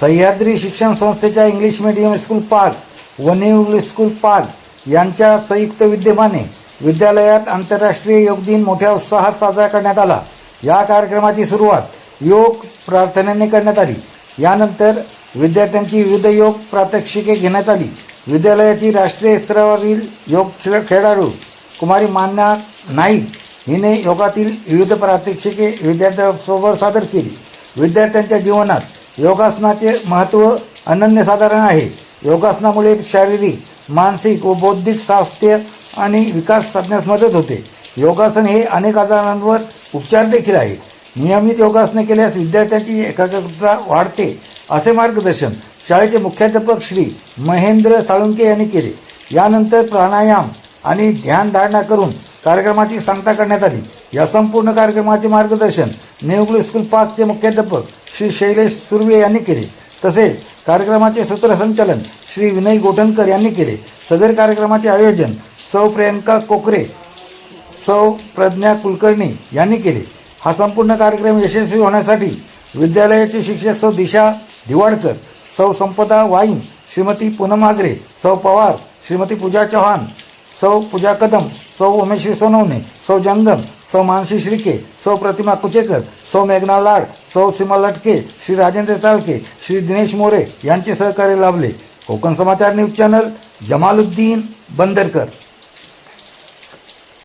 सह्याद्री शिक्षण संस्थेच्या English medium school park व न्यू इंग्लिश स्कूल पार्क यांच्या संयुक्त विद्यमाने विद्यालयात आंतरराष्ट्रीय योग दिन मोठ्या उत्साहात साजरा करण्यात आला. या कार्यक्रमाची सुरुवात योग प्रार्थनेने करण्यात आली. यानंतर विद्यार्थ्यांची विविध योग प्रात्यक्षिके घेण्यात आली. विद्यालयाची राष्ट्रीय स्तरावरील योग खेळ खेळाडू कुमारी मान्या नाईक हिने योगातील विविध प्रात्यक्षिके विद्यार्थ्यांसोबत सादर केली. विद्यार्थ्यांच्या जीवनात योगासनाचे महत्त्व अनन्यसाधारण आहे. योगासनामुळे शारीरिक मानसिक व बौद्धिक स्वास्थ्य आणि विकास साधण्यास मदत होते. योगासन हे अनेक आजारांवर उपचार देखील आहे. नियमित योगासने केल्यास विद्यार्थ्यांची एकाग्रता वाढते असे मार्गदर्शन शाळेचे मुख्याध्यापक श्री महेंद्र साळुंके यांनी केले. यानंतर प्राणायाम आणि ध्यानधारणा करून कार्यक्रमाची सांगता करण्यात आली. या संपूर्ण कार्यक्रमाचे मार्गदर्शन नेवगुल स्कूल पार्कचे मुख्याध्यापक श्री शैलेश सुर्वे यांनी केले. तसेच कार्यक्रमाचे सूत्रसंचालन श्री विनय गोठणकर यांनी केले. सदर कार्यक्रमाचे आयोजन सौ प्रियंका कोकरे सौ प्रज्ञा कुलकर्णी यांनी केले. हा संपूर्ण कार्यक्रम यशस्वी होण्यासाठी विद्यालयाचे शिक्षक सौ दिशा दिवाडकर सौ संपदा वाईन श्रीमती पूनम आगरे सौ पवार श्रीमती पूजा चव्हाण सौ पूजा कदम सौ उमेश्री सोनवणे सौ जंगम सौ मानसी श्रीके सौ प्रतिमा कुचेकर सौ मेघना लाड सौ सीमा लटके श्री राजेंद्र चालके श्री दिनेश मोरे यांचे सहकार्य लाभले. Konkan Samachar news channel Jamaluddin Bandarkar.